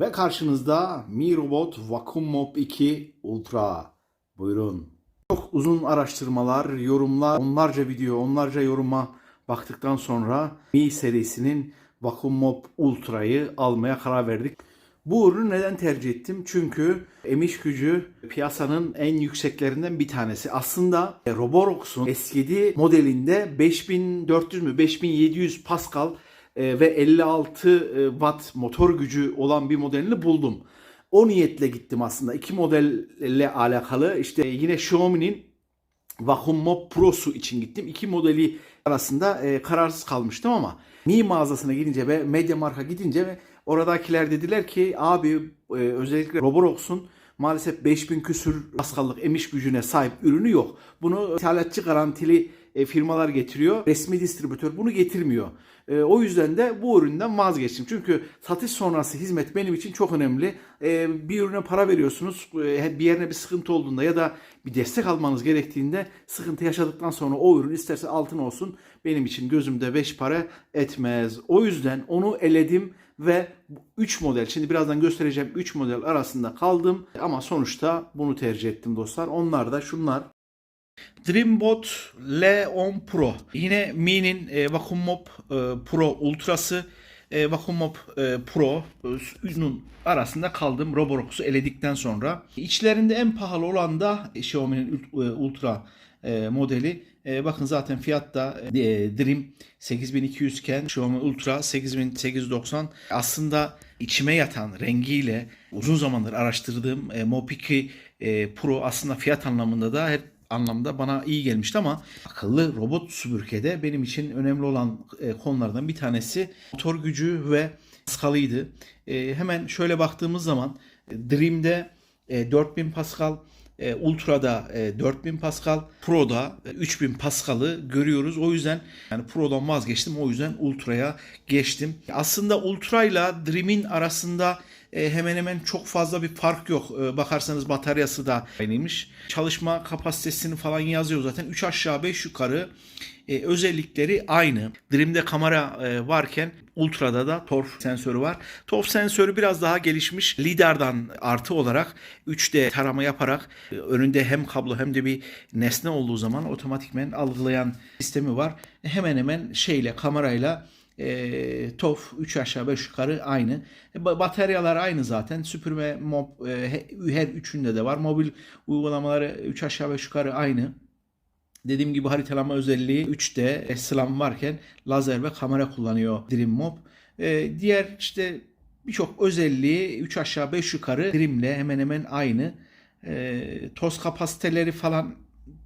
Ve karşınızda Mi Robot Vacuum Mop 2 Ultra. Buyurun. Çok uzun araştırmalar, yorumlar, onlarca video, onlarca yoruma baktıktan sonra Mi serisinin Vacuum Mop Ultra'yı almaya karar verdik. Bu ürünü neden tercih ettim? Çünkü emiş gücü piyasanın en yükseklerinden bir tanesi. Aslında Roborox'un S7 modelinde 5400 mü 5700 Pascal e, ve 56 e, watt motor gücü olan bir modelini buldum. O niyetle gittim aslında. İki modelle alakalı işte yine Xiaomi'nin Vacuum Mop Pro'su için gittim. İki modeli arasında e, kararsız kalmıştım ama Mi mağazasına gidince ve Mediamarkt'a gidince ve oradakiler dediler ki abi e, özellikle Roborox'un maalesef 5000 küsür paskallık emiş gücüne sahip ürünü yok. Bunu ithalatçı garantili e, firmalar getiriyor. Resmi distribütör bunu getirmiyor. E, o yüzden de bu üründen vazgeçtim. Çünkü satış sonrası hizmet benim için çok önemli. E, bir ürüne para veriyorsunuz. Bir yerine bir sıkıntı olduğunda ya da bir destek almanız gerektiğinde sıkıntı yaşadıktan sonra o ürün isterse altın olsun benim için gözümde beş para etmez. O yüzden onu eledim ve 3 model şimdi birazdan göstereceğim 3 model arasında kaldım ama sonuçta bunu tercih ettim dostlar. Onlar da şunlar. Dreambot L10 Pro. Yine Mi'nin e, Vacuum Mop e, Pro Ultra'sı e, Vacuum Mop e, Pro'nun arasında kaldım Roborox'u eledikten sonra. İçlerinde en pahalı olan da Xiaomi'nin e, Ultra e, modeli. E, bakın zaten fiyatta e, Dream 8200 iken Xiaomi Ultra 8890. Aslında içime yatan rengiyle uzun zamandır araştırdığım e, Mop 2 e, Pro aslında fiyat anlamında da hep anlamda bana iyi gelmişti ama akıllı robot süpürgede benim için önemli olan e, konulardan bir tanesi motor gücü ve paskalıydı. E, hemen şöyle baktığımız zaman e, Dream'de e, 4000 Pascal, e, Ultra'da e, 4000 Pascal, Pro'da e, 3000 Pascal'ı görüyoruz. O yüzden yani Pro'dan vazgeçtim. O yüzden Ultra'ya geçtim. Aslında Ultra ile Dream'in arasında e, hemen hemen çok fazla bir fark yok. E, bakarsanız bataryası da aynıymış. Çalışma kapasitesini falan yazıyor zaten. 3 aşağı 5 yukarı e, özellikleri aynı. Dream'de kamera e, varken Ultra'da da TORF sensörü var. TORF sensörü biraz daha gelişmiş. LiDAR'dan artı olarak 3D tarama yaparak önünde hem kablo hem de bir nesne olduğu zaman otomatikmen algılayan sistemi var. Hemen hemen şeyle kamerayla e, TOF 3 aşağı 5 yukarı aynı. E, ba- bataryalar aynı zaten. Süpürme mob e, he- her üçünde de var. Mobil uygulamaları 3 aşağı 5 yukarı aynı. Dediğim gibi haritalama özelliği 3D SLAM varken lazer ve kamera kullanıyor Dream Mob. E, diğer işte birçok özelliği 3 aşağı 5 yukarı Dream'le hemen hemen aynı. E, toz kapasiteleri falan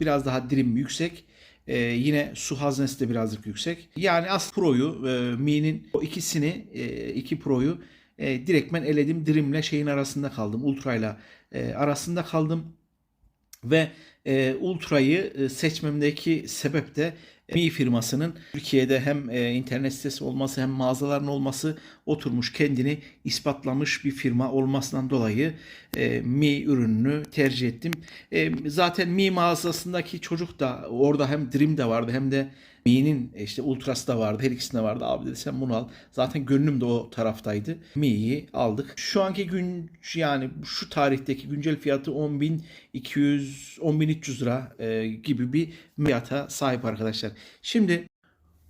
biraz daha Dream yüksek. Ee, yine su haznesi de birazcık yüksek. Yani as Pro'yu, e, Mi'nin o ikisini, e, iki Pro'yu e, direktmen eledim. Dream'le şeyin arasında kaldım. Ultra'yla e, arasında kaldım. Ve e, Ultra'yı e, seçmemdeki sebep de e, Mi firmasının Türkiye'de hem e, internet sitesi olması hem mağazaların olması oturmuş kendini ispatlamış bir firma olmasından dolayı e, Mi ürününü tercih ettim. E, zaten Mi mağazasındaki çocuk da orada hem Dream de vardı hem de Mi'nin işte Ultra'sı da vardı. Her ikisinde vardı. Abi dedi sen bunu al. Zaten gönlüm de o taraftaydı. Mi'yi aldık. Şu anki gün yani şu tarihteki güncel fiyatı 10.200 10.300 lira gibi bir fiyata sahip arkadaşlar. Şimdi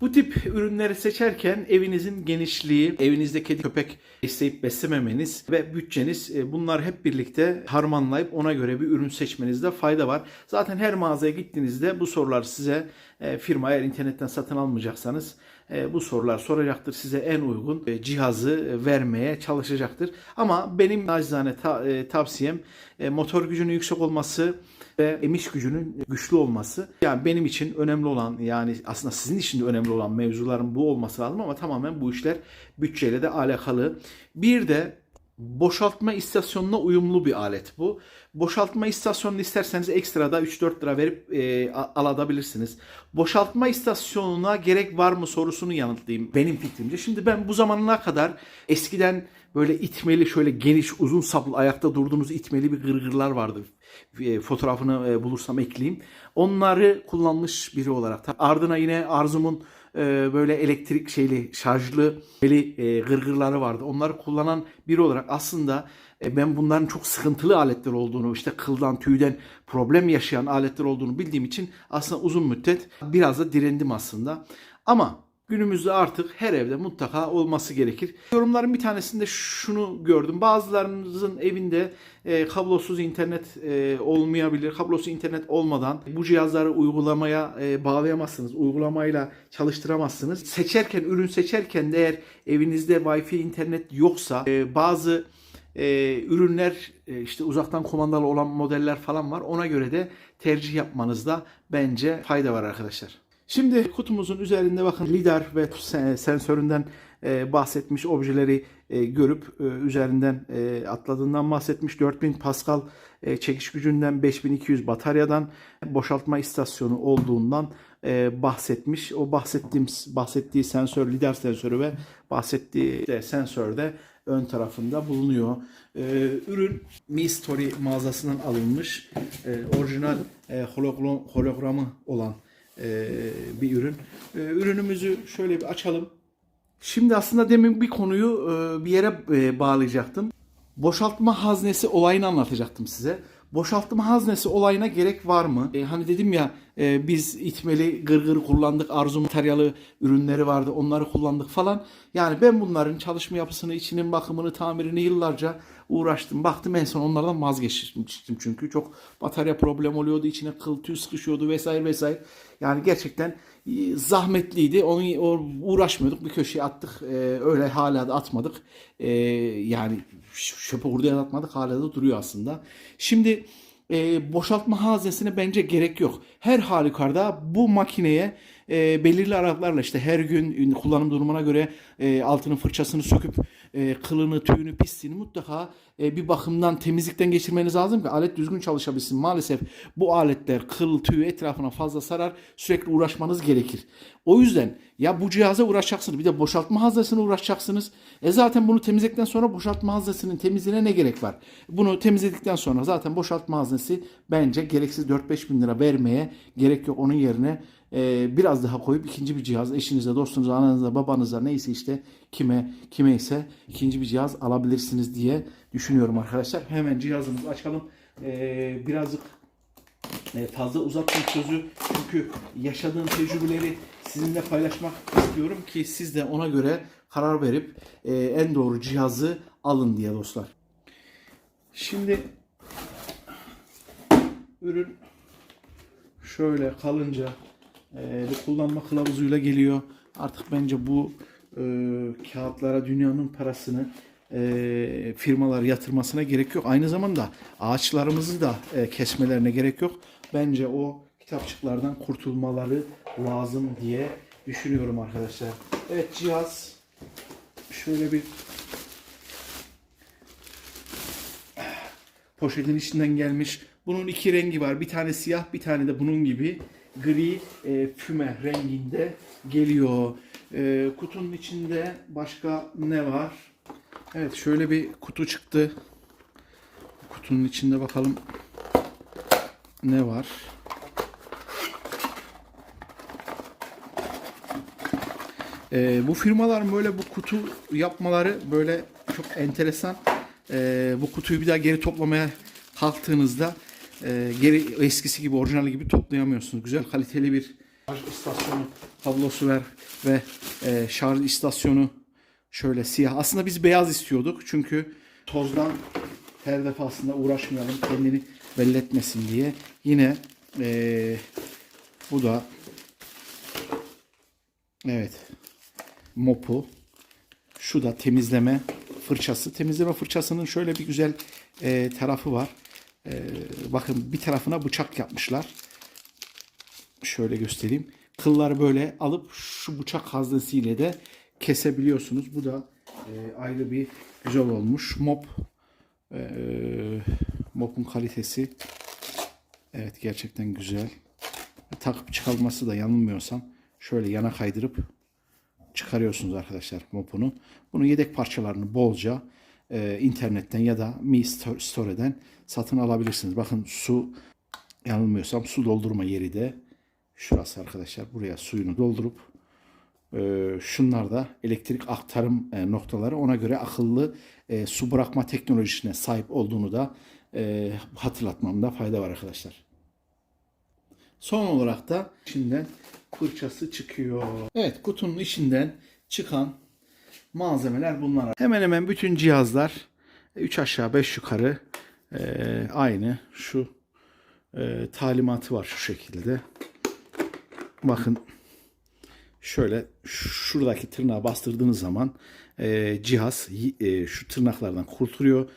bu tip ürünleri seçerken evinizin genişliği, evinizde kedi köpek besleyip beslememeniz ve bütçeniz e, bunlar hep birlikte harmanlayıp ona göre bir ürün seçmenizde fayda var. Zaten her mağazaya gittiğinizde bu sorular size e, firma eğer internetten satın almayacaksanız bu sorular soracaktır. Size en uygun e, cihazı e, vermeye çalışacaktır. Ama benim nacizane ta- e, tavsiyem e, motor gücünün yüksek olması ve emiş gücünün güçlü olması. Yani benim için önemli olan yani aslında sizin için de önemli olan mevzuların bu olması lazım ama tamamen bu işler bütçeyle de alakalı. Bir de boşaltma istasyonuna uyumlu bir alet bu. Boşaltma istasyonunu isterseniz ekstrada 3-4 lira verip e, alabilirsiniz. Boşaltma istasyonuna gerek var mı sorusunu yanıtlayayım benim fikrimce. Şimdi ben bu zamana kadar eskiden böyle itmeli şöyle geniş uzun saplı ayakta durduğunuz itmeli bir gırgırlar vardı. E, fotoğrafını e, bulursam ekleyeyim. Onları kullanmış biri olarak. Ardına yine Arzum'un e, böyle elektrik şeyli şarjlı böyle gırgırları vardı. Onları kullanan biri olarak aslında e, ben bunların çok sıkıntılı aletler olduğunu, işte kıldan, tüyden problem yaşayan aletler olduğunu bildiğim için aslında uzun müddet biraz da direndim aslında. Ama günümüzde artık her evde mutlaka olması gerekir. Yorumların bir tanesinde şunu gördüm. Bazılarınızın evinde e, kablosuz internet e, olmayabilir. Kablosuz internet olmadan bu cihazları uygulamaya e, bağlayamazsınız. Uygulamayla çalıştıramazsınız. Seçerken, ürün seçerken de eğer evinizde Wi-Fi internet yoksa e, bazı e, ürünler e, işte uzaktan kumandalı olan modeller falan var. Ona göre de tercih yapmanızda bence fayda var arkadaşlar. Şimdi kutumuzun üzerinde bakın lidar ve sen- sensöründen e, bahsetmiş objeleri e, görüp e, üzerinden atladığından bahsetmiş. 4000 Pascal çekiş gücünden 5200 bataryadan boşaltma istasyonu olduğundan bahsetmiş. O bahsettiğim bahsettiği sensör lidar sensörü ve bahsettiği de sensör de ön tarafında bulunuyor. Ürün Mi Story mağazasından alınmış. E, orijinal hologram, hologramı olan bir ürün. E, ürünümüzü şöyle bir açalım. Şimdi aslında demin bir konuyu e, bir yere e, bağlayacaktım. Boşaltma haznesi olayını anlatacaktım size. Boşaltma haznesi olayına gerek var mı? E, hani dedim ya e, biz itmeli gırgır kullandık, arzu materyali ürünleri vardı onları kullandık falan. Yani ben bunların çalışma yapısını, içinin bakımını, tamirini yıllarca uğraştım. Baktım en son onlardan vazgeçtim çünkü çok batarya problem oluyordu, içine kıl tüy sıkışıyordu vesaire vesaire. Yani gerçekten zahmetliydi. Onu uğraşmıyorduk. Bir köşeye attık. E, öyle hala da atmadık. E, yani çöpe hurdaya atmadık. Hala da duruyor aslında. Şimdi e, boşaltma haznesine bence gerek yok. Her halükarda bu makineye e, belirli aralıklarla işte her gün kullanım durumuna göre e, altının fırçasını söküp e, kılını, tüyünü, pisliğini mutlaka e, bir bakımdan temizlikten geçirmeniz lazım ki alet düzgün çalışabilsin. Maalesef bu aletler kıl, tüy etrafına fazla sarar. Sürekli uğraşmanız gerekir. O yüzden ya bu cihaza uğraşacaksınız. Bir de boşaltma haznesine uğraşacaksınız. E zaten bunu temizledikten sonra boşaltma haznesinin temizliğine ne gerek var? Bunu temizledikten sonra zaten boşaltma haznesi bence gereksiz 4-5 bin lira vermeye gerek yok. Onun yerine e, biraz daha koyup ikinci bir cihaz eşinize, dostunuza, ananıza, babanıza neyse işte kime kime ise ikinci bir cihaz alabilirsiniz diye düşünüyorum arkadaşlar. Hemen cihazımızı açalım. E, birazcık e, fazla uzattım sözü çünkü yaşadığım tecrübeleri sizinle paylaşmak istiyorum ki siz de ona göre karar verip e, en doğru cihazı alın diye dostlar. Şimdi ürün şöyle kalınca e, kullanma kılavuzuyla geliyor. Artık bence bu e, kağıtlara dünyanın parasını e, firmalar yatırmasına gerek yok. Aynı zamanda ağaçlarımızı da e, kesmelerine gerek yok. Bence o kitapçıklardan kurtulmaları lazım diye düşünüyorum arkadaşlar. Evet cihaz şöyle bir poşetin içinden gelmiş. Bunun iki rengi var. Bir tane siyah, bir tane de bunun gibi gri e, füme renginde geliyor. E, kutunun içinde başka ne var? Evet şöyle bir kutu çıktı. Kutunun içinde bakalım ne var? E, bu firmaların böyle bu kutu yapmaları böyle çok enteresan. E, bu kutuyu bir daha geri toplamaya kalktığınızda e, geri eskisi gibi orijinal gibi toplayamıyorsunuz. Güzel kaliteli bir şarj istasyonu kablosu ver ve e, şarj istasyonu şöyle siyah. Aslında biz beyaz istiyorduk çünkü tozdan her defasında uğraşmayalım kendini belli etmesin diye. Yine e, bu da evet mopu şu da temizleme fırçası. Temizleme fırçasının şöyle bir güzel e, tarafı var. E, bakın bir tarafına bıçak yapmışlar. Şöyle göstereyim. Kılları böyle alıp şu bıçak haznesiyle de kesebiliyorsunuz. Bu da e, ayrı bir güzel olmuş. Mop e, mopun kalitesi evet gerçekten güzel. Takıp çıkarılması da yanılmıyorsam şöyle yana kaydırıp çıkarıyorsunuz arkadaşlar mopunu. Bunun yedek parçalarını bolca e, internetten ya da Mi Sto- Store'den satın alabilirsiniz. Bakın su yanılmıyorsam su doldurma yeri de şurası arkadaşlar. Buraya suyunu doldurup e, şunlar da elektrik aktarım e, noktaları ona göre akıllı e, su bırakma teknolojisine sahip olduğunu da hatırlatmamda fayda var arkadaşlar. Son olarak da içinden fırçası çıkıyor. Evet kutunun içinden çıkan malzemeler bunlar. Hemen hemen bütün cihazlar 3 aşağı 5 yukarı aynı şu talimatı var şu şekilde. Bakın şöyle şuradaki tırnağı bastırdığınız zaman e, cihaz e, şu tırnaklardan kurtuluyor.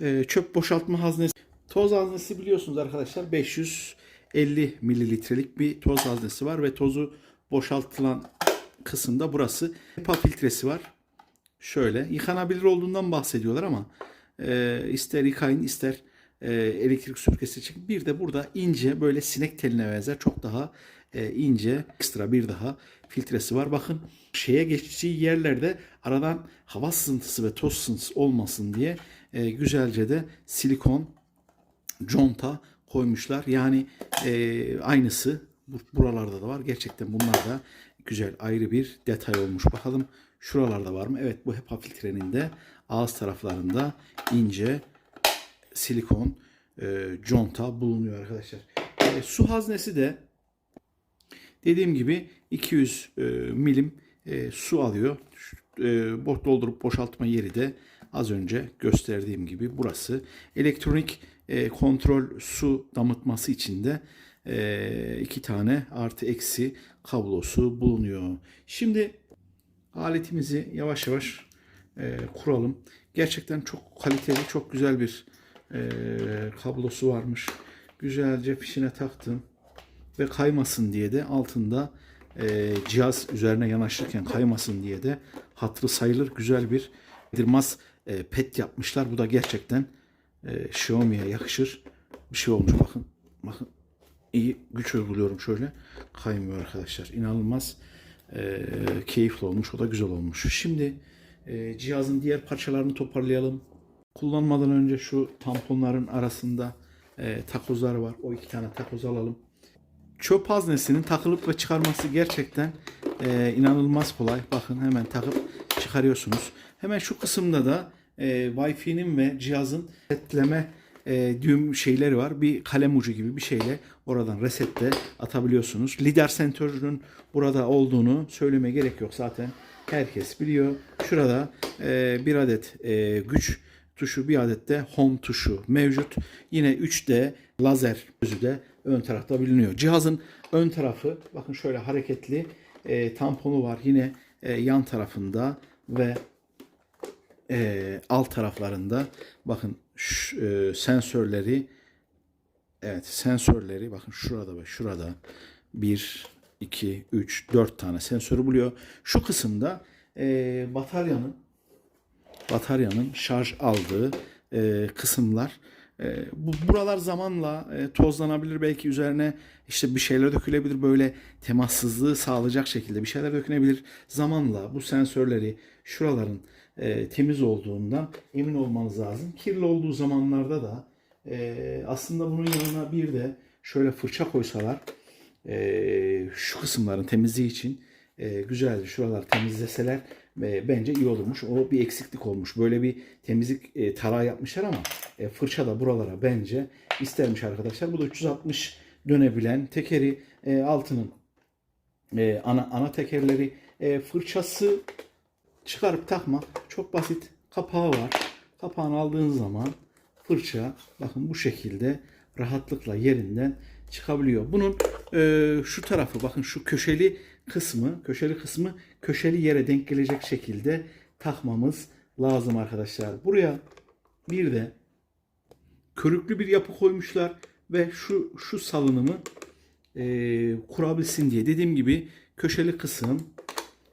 E, çöp boşaltma haznesi. Toz haznesi biliyorsunuz arkadaşlar 550 mililitrelik bir toz haznesi var ve tozu boşaltılan kısımda burası. HEPA filtresi var. Şöyle yıkanabilir olduğundan bahsediyorlar ama e, ister yıkayın ister e, elektrik süpürgesi çekin. Bir de burada ince böyle sinek teline benzer çok daha e, ince ekstra bir daha filtresi var. Bakın şeye geçtiği yerlerde aradan hava sızıntısı ve toz sızıntısı olmasın diye e, güzelce de silikon conta koymuşlar. Yani aynısı bu- buralarda da var. Gerçekten bunlar da güzel ayrı bir detay olmuş. Bakalım şuralarda var mı? Evet bu HEPA filtrenin de ağız taraflarında ince silikon e, conta bulunuyor arkadaşlar. E, su haznesi de dediğim gibi 200 e, milim e, su alıyor. Şu, E, boş doldurup boşaltma yeri de az önce gösterdiğim gibi burası. Elektronik e, kontrol su damıtması için de e, iki tane artı eksi kablosu bulunuyor. Şimdi aletimizi yavaş yavaş e, kuralım. Gerçekten çok kaliteli, çok güzel bir e, kablosu varmış. Güzelce fişine taktım ve kaymasın diye de altında e, cihaz üzerine yanaşırken kaymasın diye de hatırı sayılır güzel bir dirmaz e, pet yapmışlar. Bu da gerçekten e, Xiaomi'ye yakışır bir şey olmuş. Bakın, bakın iyi güç uyguluyorum şöyle. Kaymıyor arkadaşlar. İnanılmaz e, keyifli olmuş. O da güzel olmuş. Şimdi e, cihazın diğer parçalarını toparlayalım. Kullanmadan önce şu tamponların arasında e, takozlar var. O iki tane takoz alalım. Çöp haznesinin takılıp ve çıkarması gerçekten e, inanılmaz kolay. Bakın hemen takıp çıkarıyorsunuz. Hemen şu kısımda da e, Wi-Fi'nin ve cihazın resetleme e, düğüm şeyleri var. Bir kalem ucu gibi bir şeyle oradan resette atabiliyorsunuz. Lidar sensörünün burada olduğunu söyleme gerek yok zaten. Herkes biliyor. Şurada e, bir adet e, güç tuşu, bir adet de home tuşu mevcut. Yine 3D lazer gözü de ön tarafta biliniyor. Cihazın ön tarafı bakın şöyle hareketli e, tamponu var yine e, yan tarafında ve e, alt taraflarında bakın şu, e, sensörleri evet sensörleri bakın şurada ve şurada 1 2 3 4 tane sensörü buluyor. Şu kısımda e, bataryanın bataryanın şarj aldığı e, kısımlar. E, bu buralar zamanla e, tozlanabilir belki üzerine işte bir şeyler dökülebilir böyle temassızlığı sağlayacak şekilde bir şeyler dökülebilir. Zamanla bu sensörleri şuraların e, temiz olduğundan emin olmanız lazım. Kirli olduğu zamanlarda da e, aslında bunun yanına bir de şöyle fırça koysalar e, şu kısımların temizliği için e, güzeldi. Şuralar temizleseler e, bence iyi olurmuş. O bir eksiklik olmuş. Böyle bir temizlik e, tarağı yapmışlar ama e, fırça da buralara bence istermiş arkadaşlar. Bu da 360 dönebilen tekeri e, altının e, ana ana tekerleri e, fırçası çıkarıp takmak çok basit. Kapağı var. Kapağını aldığınız zaman fırça bakın bu şekilde rahatlıkla yerinden çıkabiliyor. Bunun e, şu tarafı bakın şu köşeli kısmı, köşeli kısmı köşeli yere denk gelecek şekilde takmamız lazım arkadaşlar. Buraya bir de körüklü bir yapı koymuşlar ve şu şu salınımı e, kurabilsin diye. Dediğim gibi köşeli kısım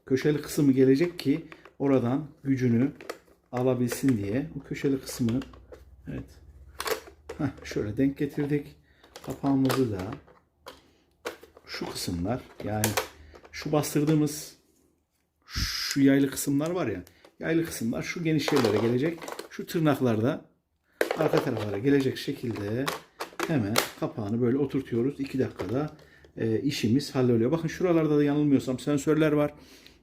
köşeli kısmı gelecek ki oradan gücünü alabilsin diye. Bu köşeli kısmı evet. Heh, şöyle denk getirdik. Kapağımızı da şu kısımlar yani şu bastırdığımız şu yaylı kısımlar var ya yaylı kısımlar şu geniş yerlere gelecek şu tırnaklarda arka taraflara gelecek şekilde hemen kapağını böyle oturtuyoruz 2 dakikada e, işimiz halloluyor. Bakın şuralarda da yanılmıyorsam sensörler var.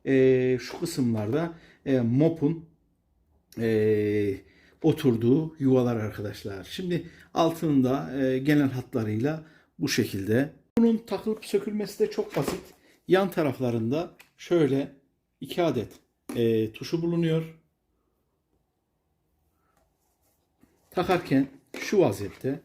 E, şu kısımlarda e, mopun e, oturduğu yuvalar arkadaşlar. Şimdi altında e, genel hatlarıyla bu şekilde. Bunun takılıp sökülmesi de çok basit. Yan taraflarında şöyle iki adet e, tuşu bulunuyor. Takarken şu vaziyette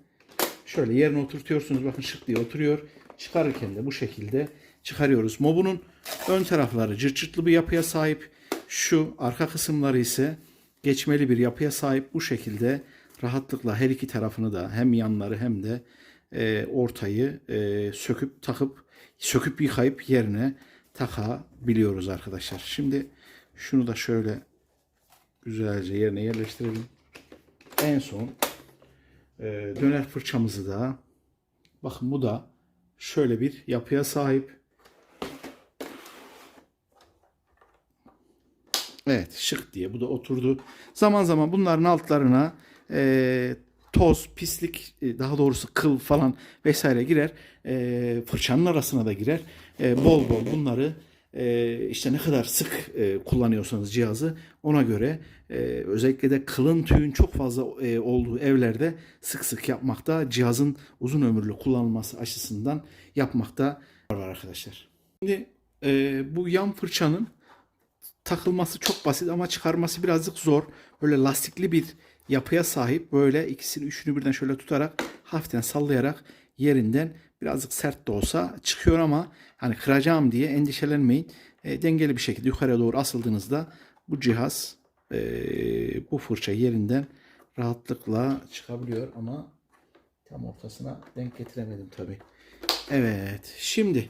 şöyle yerine oturtuyorsunuz. Bakın şık diye oturuyor. Çıkarırken de bu şekilde çıkarıyoruz. Mobunun ön tarafları cırt cırtlı bir yapıya sahip. Şu arka kısımları ise geçmeli bir yapıya sahip. Bu şekilde rahatlıkla her iki tarafını da hem yanları hem de e, ortayı e, söküp takıp söküp yıkayıp yerine takabiliyoruz arkadaşlar. Şimdi şunu da şöyle güzelce yerine yerleştirelim. En son e, döner fırçamızı da bakın bu da şöyle bir yapıya sahip. Evet şık diye bu da oturdu. Zaman zaman bunların altlarına e, toz, pislik, e, daha doğrusu kıl falan vesaire girer. E, fırçanın arasına da girer. E, bol bol bunları e, işte ne kadar sık e, kullanıyorsanız cihazı ona göre e, özellikle de kılın tüyün çok fazla e, olduğu evlerde sık sık yapmakta cihazın uzun ömürlü kullanılması açısından yapmakta var arkadaşlar. Şimdi e, bu yan fırçanın takılması çok basit ama çıkarması birazcık zor. Böyle lastikli bir yapıya sahip. Böyle ikisini üçünü birden şöyle tutarak hafiften sallayarak yerinden birazcık sert de olsa çıkıyor ama hani kıracağım diye endişelenmeyin. E, dengeli bir şekilde yukarıya doğru asıldığınızda bu cihaz e, bu fırça yerinden rahatlıkla çıkabiliyor ama tam ortasına denk getiremedim tabi. Evet şimdi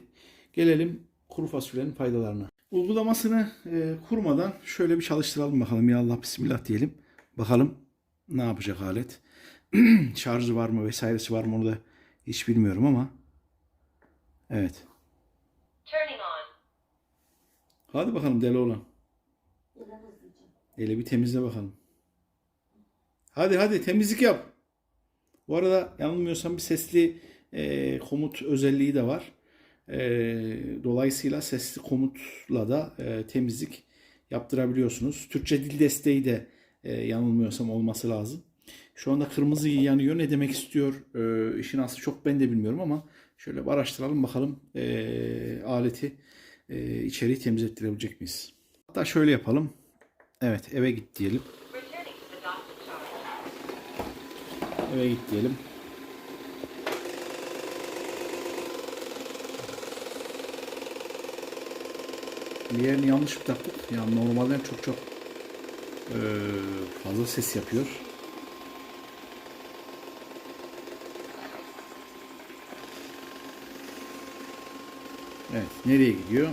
gelelim kuru fasulyenin faydalarına. Uygulamasını e, kurmadan şöyle bir çalıştıralım bakalım. Ya Allah bismillah diyelim. Bakalım ne yapacak alet. Şarjı var mı vesairesi var mı onu da hiç bilmiyorum ama. Evet. Turning on. Hadi bakalım deli olan. Eli bir temizle bakalım. Hadi hadi temizlik yap. Bu arada yanılmıyorsam bir sesli e, komut özelliği de var. E, dolayısıyla sesli komutla da e, temizlik yaptırabiliyorsunuz. Türkçe dil desteği de e, yanılmıyorsam olması lazım. Şu anda kırmızı yanıyor. Ne demek istiyor? E, işin aslı çok ben de bilmiyorum ama şöyle bir araştıralım bakalım e, aleti e, içeriği temizlettirebilecek miyiz? Hatta şöyle yapalım. Evet eve git diyelim. Eve git diyelim. Bir yerini yanlış mı taktık? Yani normalden çok çok eee, fazla ses yapıyor. Evet, nereye gidiyor?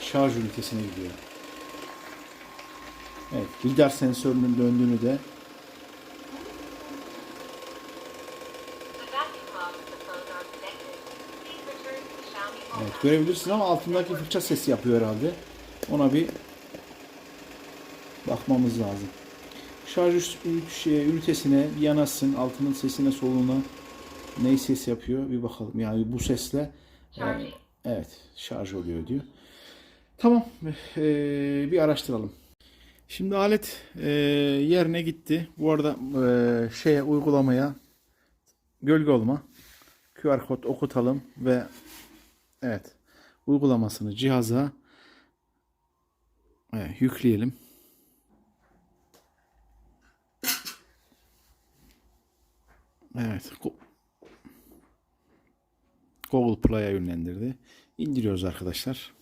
Şarj ünitesine gidiyor. Evet, lidar sensörünün döndüğünü de görebilirsin ama altındaki fırça sesi yapıyor herhalde. Ona bir bakmamız lazım. Şarj şey, ünitesine bir yanaşsın. Altının sesine soluğuna ne ses yapıyor bir bakalım. Yani bu sesle e, Charging. evet şarj oluyor diyor. Tamam e, bir araştıralım. Şimdi alet e, yerine gitti. Bu arada e, şeye uygulamaya gölge olma QR kod okutalım ve Evet. Uygulamasını cihaza evet, yükleyelim. Evet. Go- Google Play'a yönlendirdi. İndiriyoruz arkadaşlar.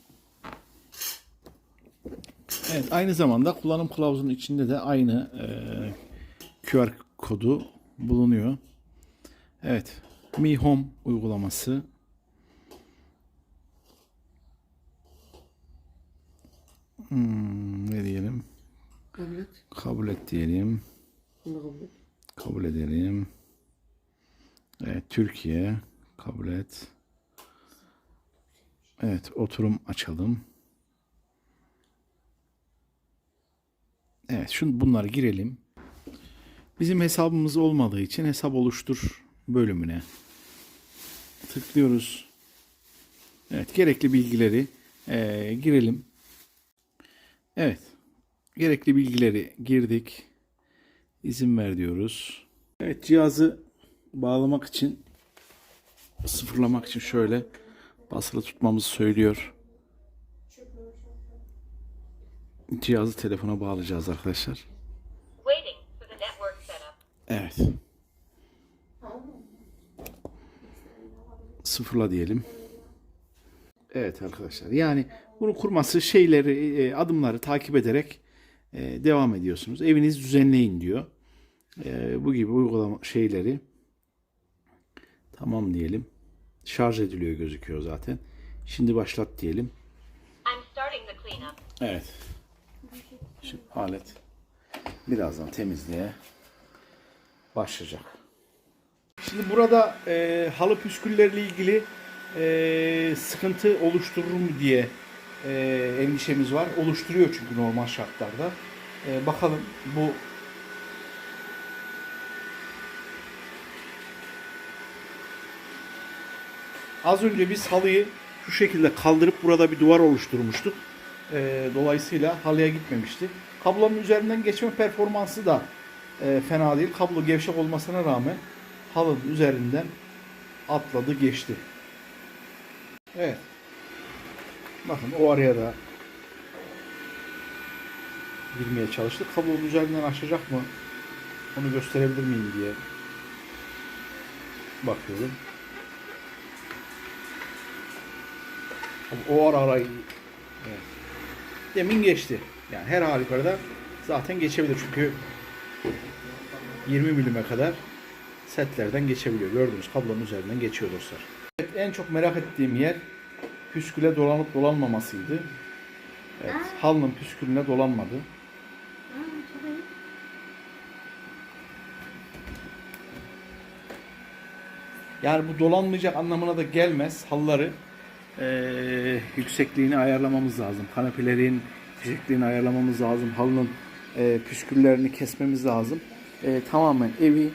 Evet, aynı zamanda kullanım kılavuzunun içinde de aynı e, QR kodu bulunuyor. Evet. Mi Home uygulaması Hmm, ne diyelim? Kabul et. Kabul et diyelim. Bunu kabul et. Kabul edelim. Evet, Türkiye. Kabul et. Evet, oturum açalım. Evet, şunu bunları girelim. Bizim hesabımız olmadığı için hesap oluştur bölümüne tıklıyoruz. Evet gerekli bilgileri eee, girelim. Evet gerekli bilgileri girdik. İzin ver diyoruz. Evet cihazı bağlamak için sıfırlamak için şöyle basılı tutmamızı söylüyor. Cihazı telefona bağlayacağız arkadaşlar. Evet. Sıfırla diyelim. Evet arkadaşlar. Yani bunu kurması şeyleri, e, adımları takip ederek e, devam ediyorsunuz. Eviniz düzenleyin diyor. E, bu gibi uygulama şeyleri tamam diyelim. Şarj ediliyor gözüküyor zaten. Şimdi başlat diyelim. Evet. Şimdi alet birazdan temizliğe başlayacak. Şimdi burada e, halı püsküllerle ilgili e, sıkıntı oluşturur mu diye e, endişemiz var. Oluşturuyor çünkü normal şartlarda. E, bakalım bu Az önce biz halıyı şu şekilde kaldırıp burada bir duvar oluşturmuştuk. Ee, dolayısıyla halıya gitmemişti. Kablonun üzerinden geçme performansı da e, fena değil. Kablo gevşek olmasına rağmen halının üzerinden atladı geçti. Evet. Bakın o araya da girmeye çalıştık. Kablonun üzerinden aşacak mı? Onu gösterebilir miyim diye bakıyorum. O ara ara evet. demin geçti. Yani her halükarda zaten geçebilir çünkü 20 milime kadar setlerden geçebiliyor. Gördüğünüz kablonun üzerinden geçiyor dostlar. Evet, en çok merak ettiğim yer püsküle dolanıp dolanmamasıydı. Evet, halının püskülüne dolanmadı. Yani bu dolanmayacak anlamına da gelmez. Halıları eee, yüksekliğini ayarlamamız lazım. Kanepelerin yüksekliğini ayarlamamız lazım. Halının eee, püsküllerini kesmemiz lazım. Eee, tamamen evi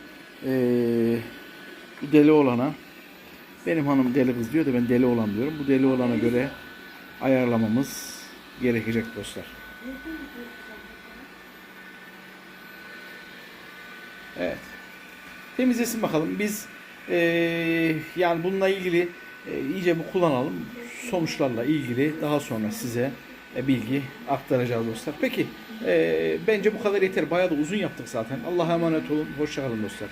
bu deli olana benim hanım deli kız diyor da ben deli olan diyorum. Bu deli olana göre ayarlamamız gerekecek dostlar. Evet. Temizlesin bakalım. Biz eee, yani bununla ilgili e, iyice bir kullanalım. Sonuçlarla ilgili daha sonra size e, bilgi aktaracağız dostlar. Peki e, bence bu kadar yeter. Bayağı da uzun yaptık zaten. Allah'a emanet olun. Hoşçakalın dostlar.